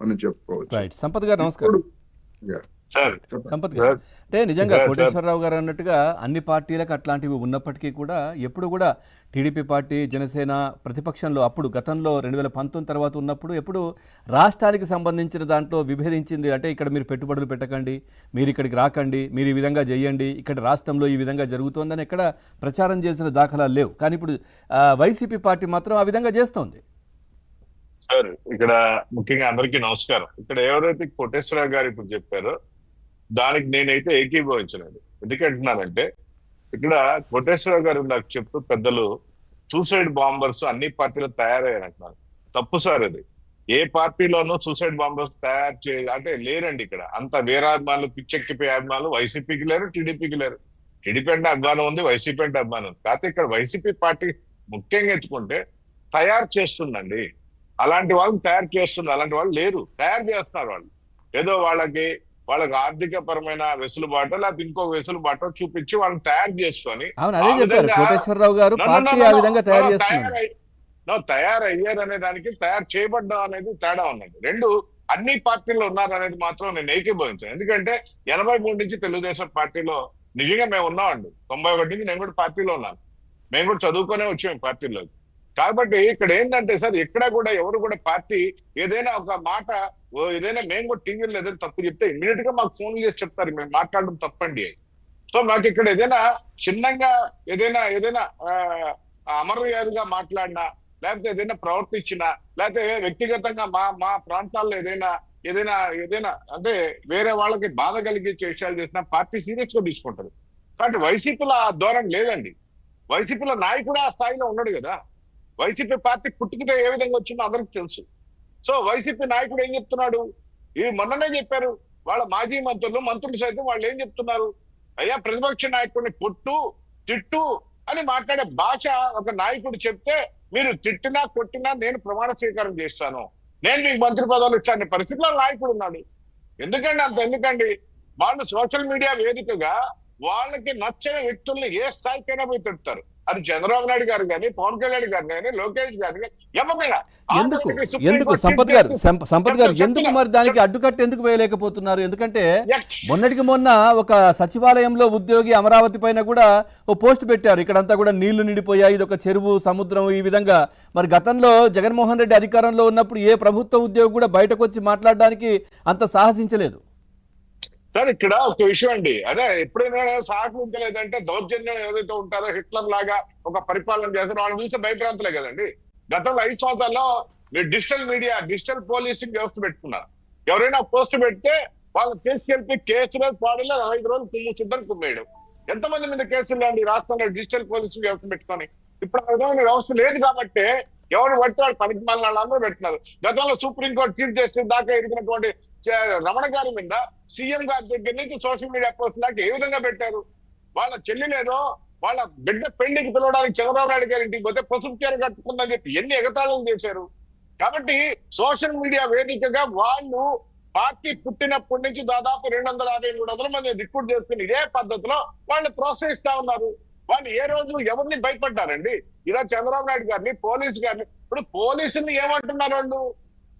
మనం చెప్పుకోవచ్చు. రైట్ సంపత్ గారు నమస్కారం. సంపత్ గారు అంటే నిజంగా. కోటేశ్వరరావు గారు అన్నట్టుగా అన్ని పార్టీలకు అట్లాంటివి ఉన్నప్పటికీ కూడా ఎప్పుడు కూడా టీడీపీ పార్టీ జనసేన ప్రతిపక్షంలో అప్పుడు గతంలో రెండు వేల పంతొమ్మిది తర్వాత ఉన్నప్పుడు ఎప్పుడు రాష్ట్రానికి సంబంధించిన దాంట్లో విభేదించింది. అంటే ఇక్కడ మీరు పెట్టుబడులు పెట్టకండి మీరు ఇక్కడికి రాకండి మీరు ఈ విధంగా చేయండి ఇక్కడ రాష్ట్రంలో ఈ విధంగా జరుగుతోందని ఎక్కడ ప్రచారం చేసిన దాఖలాలు లేవు. కానీ ఇప్పుడు ఆ, వైసీపీ పార్టీ మాత్రం ఆ విధంగా చేస్తోంది. సార్ ఇక్కడ ముఖ్యంగా అందరికీ నమస్కారం. ఇక్కడ ఎవరైతే కోటేశ్వరరావు గారు ఇప్పుడు చెప్పారో దానికి నేనైతే ఏకీభవించలేదు. ఎందుకంటున్నానంటే ఇక్కడ కోటేశ్వరరావు గారు నాకు చెప్తూ పెద్దలు సూసైడ్ బాంబర్స్ అన్ని పార్టీలు తయారయ్యారంటున్నారు. తప్పు సార్ అది ఏ పార్టీలోనూ సూసైడ్ బాంబర్స్ తయారు చే అంటే లేరండి ఇక్కడ. అంత వీరాభిమానులు పిచ్చెక్కిపోయే అభిమానులు వైసీపీకి లేరు టీడీపీకి లేరు. టీడీపీ అంటే అభిమానం ఉంది వైసీపీ అంటే అభిమానం ఉంది. కాకపోతే ఇక్కడ వైసీపీ పార్టీ ముఖ్యంగా ఎత్తుకుంటే తయారు చేస్తుందండి. అలాంటి వాళ్ళని తయారు చేస్తున్నారు. అలాంటి వాళ్ళు లేరు. తయారు చేస్తున్నారు వాళ్ళు. ఏదో వాళ్ళకి వాళ్ళకి ఆర్థిక పరమైన వెసులుబాటు లేకపోతే ఇంకొక వెసులుబాటు చూపించి వాళ్ళని తయారు చేసుకొని అవును అదే ఆ చెప్పారు. విధంగా- Koteswararao garu No, no, no, party no, ఆ no. విధంగా No, తయారు no, చేస్తున్నారు. తయారై- no, తయారయ్యారు అనే దానికి తయారు చేయబడ్డం అనేది తేడా ఉందండి. రెండు అన్ని పార్టీల్లో ఉన్నారు అనేది మాత్రం నేను ఏకీభవించాను. ఎందుకంటే ఎనభై మూడు నుంచి తెలుగుదేశం పార్టీలో నిజంగా మేము ఉన్నామండి. తొంభై ఒకటి నుంచి నేను కూడా పార్టీలో ఉన్నాను. మేము కూడా చదువుకునే వచ్చాము పార్టీలో కాబట్టి ఇక్కడ ఏంటంటే సార్ ఎక్కడ కూడా ఎవరు కూడా పార్టీ ఏదైనా ఒక మాట ఏదైనా మేము కూడా టీవీలో ఏదైనా తప్పు చెప్తే ఇమీడియట్గా మాకు ఫోన్ చేసి చెప్తారు మేము మాట్లాడడం తప్పండి సో మాకు ఇక్కడ ఏదైనా చిన్నగా ఏదైనా ఏదైనా అమర్యాదగా మాట్లాడినా లేకపోతే ఏదైనా ప్రవర్తించినా లేకపోతే వ్యక్తిగతంగా మా మా ప్రాంతాల్లో ఏదైనా ఏదైనా ఏదైనా అంటే వేరే వాళ్ళకి బాధ కలిగించే విషయాలు చేసినా పార్టీ సీరియస్గా తీసుకుంటారు కాబట్టి వైసీపీలో ఆ ధోరణి లేదండి. వైసీపీలో నాయకుడు ఆ స్థాయిలో ఉన్నాడు కదా. వైసీపీ పార్టీ పుట్టుకతో ఏ విధంగా వచ్చిందో అందరికి తెలుసు. సో వైసీపీ నాయకుడు ఏం చెప్తున్నాడు? ఈ మొన్ననే చెప్పారు వాళ్ళ మాజీ మంత్రులు మంత్రులు సైతం వాళ్ళు ఏం చెప్తున్నారు? అయ్యా ప్రతిపక్ష నాయకుడిని కొట్టు తిట్టు అని మాట్లాడే భాష ఒక నాయకుడు చెప్తే మీరు తిట్టినా కొట్టినా నేను ప్రమాణ స్వీకారం చేస్తాను. నేను మీకు మంత్రి పదవులు ఇచ్చాను పరిస్థితిలో నాయకుడు ఉన్నాడు. ఎందుకండి అంత? ఎందుకండి? వాళ్ళు సోషల్ మీడియా వేదికగా వాళ్ళకి నచ్చిన వ్యక్తుల్ని ఏ స్థాయికైనా పోయి తిడతారు. అది చంద్రబాబు నాయుడు గారు కానీ పవన్ కళ్యాణ్ గారు కానీ లోకేష్ గారు ఎందుకు? ఎందుకు? సంపత్ గారు సంపత్ గారు ఎందుకు మరి దానికి. అడ్డుకట్ట ఎందుకు వేయలేకపోతున్నారు? ఎందుకంటే. మొన్నటికి మొన్న ఒక సచివాలయంలో ఉద్యోగి అమరావతి పైన కూడా ఓ పోస్ట్ పెట్టారు. ఇక్కడంతా కూడా నీళ్ళు నిండిపోయాయి ఇది ఒక చెరువు సముద్రం ఈ విధంగా. మరి గతంలో జగన్మోహన్ రెడ్డి అధికారంలో ఉన్నప్పుడు ఏ ప్రభుత్వ ఉద్యోగి కూడా బయటకు వచ్చి మాట్లాడడానికి అంత సాహసించలేదు. సార్ ఇక్కడ ఒక విషయం అండి. అదే ఎప్పుడైనా సహకరించలేదంటే దౌర్జన్యం ఎవరైతే ఉంటారో హిట్లర్ లాగా ఒక పరిపాలన చేస్తారో వాళ్ళని చూస్తే భయభ్రాంతులే కదండి. గతంలో ఐదు సంవత్సరాల్లో మీరు డిజిటల్ మీడియా డిజిటల్ పోలీసింగ్ వ్యవస్థ పెట్టుకున్నారు. ఎవరైనా పోస్ట్ పెడితే వాళ్ళు తీసుకెళ్తే కేసులో పాడలో ఐదు రోజులు కుమ్ము కుమ్మేయడం. ఎంతమంది మీద కేసులు అండి రాష్ట్రంలో డిజిటల్ పోలీసింగ్ వ్యవస్థ పెట్టుకొని? ఇప్పుడు ఆ విధమైన వ్యవస్థ లేదు కాబట్టి ఎవరు పడితే వాళ్ళు పనికి మళ్ళీ పెట్టినారు పెడుతున్నారు. గతంలో సుప్రీంకోర్టు చీఫ్ జస్టిస్ దాకా ఎదిగినటువంటి రమణ గారి మీద సీఎం గారి దగ్గర నుంచి సోషల్ మీడియా పోస్ట్ దాకా ఏ విధంగా పెట్టారు? వాళ్ళ చెల్లినేదో వాళ్ళ బిడ్డ పెళ్ళికి పిలవడానికి చంద్రబాబు నాయుడు గారి ఇంటికి పోతే పసుపు చీర కట్టుకుందని చెప్పి ఎన్ని ఎగతాళం చేశారు? కాబట్టి సోషల్ మీడియా వేదికగా వాళ్ళు పార్టీ పుట్టినప్పటి నుంచి దాదాపు రెండు వందల యాభై మూడు వందల మంది రిక్రూట్ చేసుకుని ఇదే పద్ధతిలో వాళ్ళు ప్రోత్సహిస్తా ఉన్నారు. వాళ్ళు ఏ రోజు ఎవరిని భయపడ్డారండి? ఇలా చంద్రబాబు నాయుడు గారిని పోలీసు గారిని. ఇప్పుడు పోలీసుని ఏమంటున్నారు వాళ్ళు?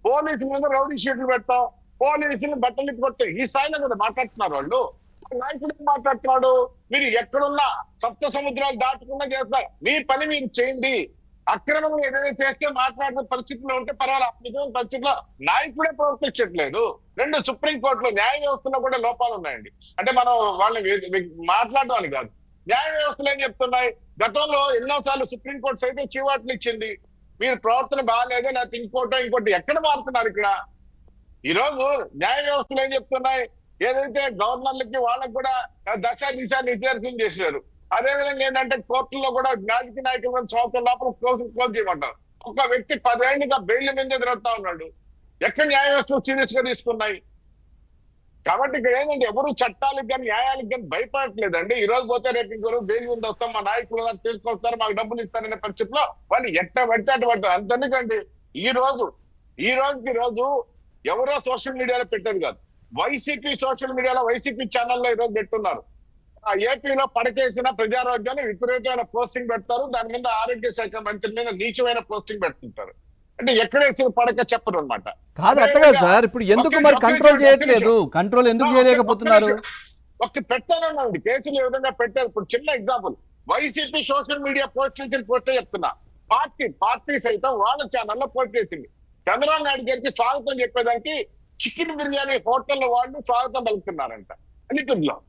పోలీసు మీద రౌడీ షీట్లు పెడతాం. పోలీసులు బట్టలు కొట్టే ఈ స్థాయిలో కూడా మాట్లాడుతున్నారు వాళ్ళు. నాయకుడు మాట్లాడుతున్నాడు? మీరు ఎక్కడున్నా సప్త సముద్రాలు దాటకుండా చేస్తారు. మీ పని మీరు చేయండి. అక్రమంగా ఏదైనా చేస్తే మాట్లాడిన పరిస్థితిలో ఉంటే పర్వాలేదు. నిజమైన పరిస్థితిలో నాయకుడే ప్రవర్తించట్లేదు. రెండు సుప్రీం కోర్టులో న్యాయ వ్యవస్థలో కూడా లోపాలు ఉన్నాయండి. అంటే మనం వాళ్ళని మాట్లాడడం అని కాదు. న్యాయ వ్యవస్థలు ఏం చెప్తున్నాయి? గతంలో ఎన్నోసార్లు సుప్రీం కోర్టు సైతం చీవాట్లు ఇచ్చింది. మీరు ప్రవర్తన బాగాలేదు నాకు ఇంకోటో ఇంకోటి ఎక్కడ మారుతున్నారు ఇక్కడ? ఈ రోజు న్యాయ వ్యవస్థలు ఏం చెప్తున్నాయి? ఏదైతే గవర్నర్లకి వాళ్ళకి కూడా దశ దిశ నిర్దేశం చేసినారు. అదే విధంగా ఏంటంటే కోర్టుల్లో కూడా రాజకీయ నాయకులు సంవత్సరం లోపల క్లోజ్ క్లోజ్ చేయమంటారు. ఒక వ్యక్తి పదేళ్ళుగా బెయిల్ మీద తిరుగుతా ఉన్నాడు. ఎక్కడ న్యాయ వ్యవస్థలు సీరియస్గా తీసుకున్నాయి? కాబట్టి ఇక్కడ ఏంటంటే ఎవరు చట్టాలకు కానీ న్యాయాలకు కానీ భయపడట్లేదండి. ఈ రోజు పోతే రేపు ఇంకో బెయిల్ మీద వస్తాం మా నాయకులు తీసుకొస్తారు మాకు డబ్బులు ఇస్తారనే పరిస్థితిలో వాళ్ళు ఎట్ట పడితే అటు పడతారు. అంతెందుకండి? ఈ రోజు ఈ రోజుకి రోజు ఎవరో సోషల్ మీడియాలో పెట్టేది కాదు. వైసీపీ సోషల్ మీడియాలో వైసీపీ ఛానల్లో ఈ రోజు పెట్టున్నారు. ఆ ఏపీలో పడకేసిన ప్రజారోగ్యాన్ని విపరీతమైన పోస్టింగ్ పెడతారు. దాని మీద ఆరోగ్య శాఖ మంత్రి మీద నీచమైన పోస్టింగ్ పెడుతుంటారు. అంటే ఎక్కడేసి పడక చెప్పరు అనమాట కాదు అట్లా సార్. ఇప్పుడు ఎందుకు మరి కంట్రోల్ చేయట్లేదు? కంట్రోల్ ఎందుకు చేయలేకపోతున్నారు? ఒక పెట్టారన్నాండి కేసులు ఏ విధంగా పెట్టారు? ఇప్పుడు చిన్న example YCP social media post చేసిన పోస్టే చెప్తున్నా పార్టీ పార్టీ సైతం వాళ్ళ ఛానల్లో పోస్ట్ చేసింది. చంద్రబాబు నాయుడు గారికి స్వాగతం చెప్పేదానికి చికెన్ బిర్యానీ హోటల్ వాళ్ళు స్వాగతం పలుకుతున్నారంట. అన్నిటిలో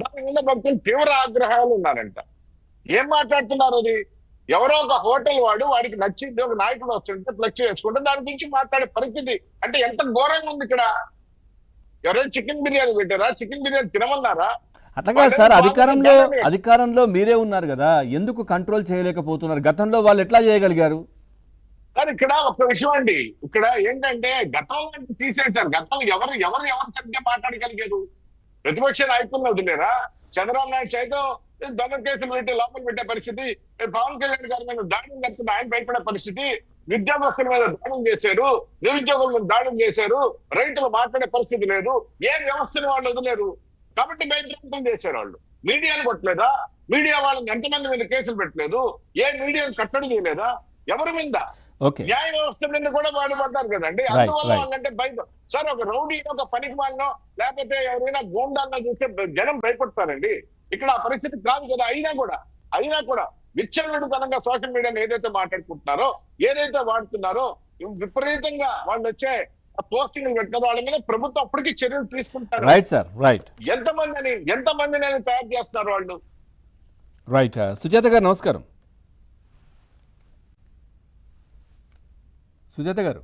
దాని మీద భక్తులు తీవ్ర ఆగ్రహాలు ఉన్నారంట. ఏం మాట్లాడుతున్నారు అది? ఎవరో ఒక హోటల్ వాడు వాడికి నచ్చింది ఒక నాయకుడు వస్తుంటే ఫ్లెక్స్ వేసుకుంటే దాని గురించి మాట్లాడే పరిస్థితి. అంటే ఎంత ఘోరంగా ఉంది ఇక్కడ? ఎవరైనా చికెన్ బిర్యానీ పెట్టారా? చికెన్ బిర్యానీ తినమన్నారా? అట్లా కాదు సార్ అధికారంలో అధికారంలో మీరే ఉన్నారు కదా. ఎందుకు కంట్రోల్ చేయలేకపోతున్నారు? గతంలో వాళ్ళు ఎట్లా చేయగలిగారు? సార్ ఇక్కడ ఒక విషయం అండి. ఇక్కడ ఏంటంటే గతం తీసేశారు. గతం ఎవరు ఎవరు ఎవరు చెప్తే మాట్లాడగలిగారు? ప్రతిపక్ష నాయకులను వదిలేరా? చంద్రబాబు నాయుడు సైతం దొంగ కేసులు పెట్టి లోపల పెట్టే పరిస్థితి పవన్ కళ్యాణ్ గారి మీద దాడులు జరుగుతున్న ఆయన భయపడే పరిస్థితి విద్యాభ్యాసుల మీద దాడులు చేశారు నిరుద్యోగుల మీద దాడులు చేశారు రైతులు మాట్లాడే పరిస్థితి లేదు ఏ వ్యవస్థను వాళ్ళు వదిలేరు? కాబట్టి భయప్రాంతం చేశారు వాళ్ళు. మీడియాను కొట్టలేదా? మీడియా వాళ్ళని ఎంతమంది మీద కేసులు పెట్టలేదు? ఏ మీడియాను కట్టడి చేయలేదా? ఎవరి మీద? ఓకే. న్యాయ వ్యవస్థ మీద కూడా బాధపడ్డారు కదండి. అందువల్ల. వాళ్ళంటే భయం. సార్ ఒక రౌడీ ఒక పనికి మాలినో లేకపోతే ఎవరైనా గూండాల్లో చూస్తే జనం భయపడతారండి. ఇక్కడ ఆ పరిస్థితి కాదు కదా. అయినా కూడా అయినా కూడా విచ్చలవిడితనంగా సోషల్ మీడియాని ఏదైతే మాట్లాడుకుంటున్నారో ఏదైతే వాడుతున్నారో విపరీతంగా వాళ్ళు వచ్చే పోస్టింగ్ పెట్టిన వాళ్ళ మీద ప్రభుత్వం అప్పటికి చర్యలు తీసుకుంటారు. రైట్ సార్ రైట్ ఎంతమందిని ఎంతమందిని తయారు చేస్తున్నారు వాళ్ళు? రైట్ సుజాత గారు నమస్కారం. సుజాత గారు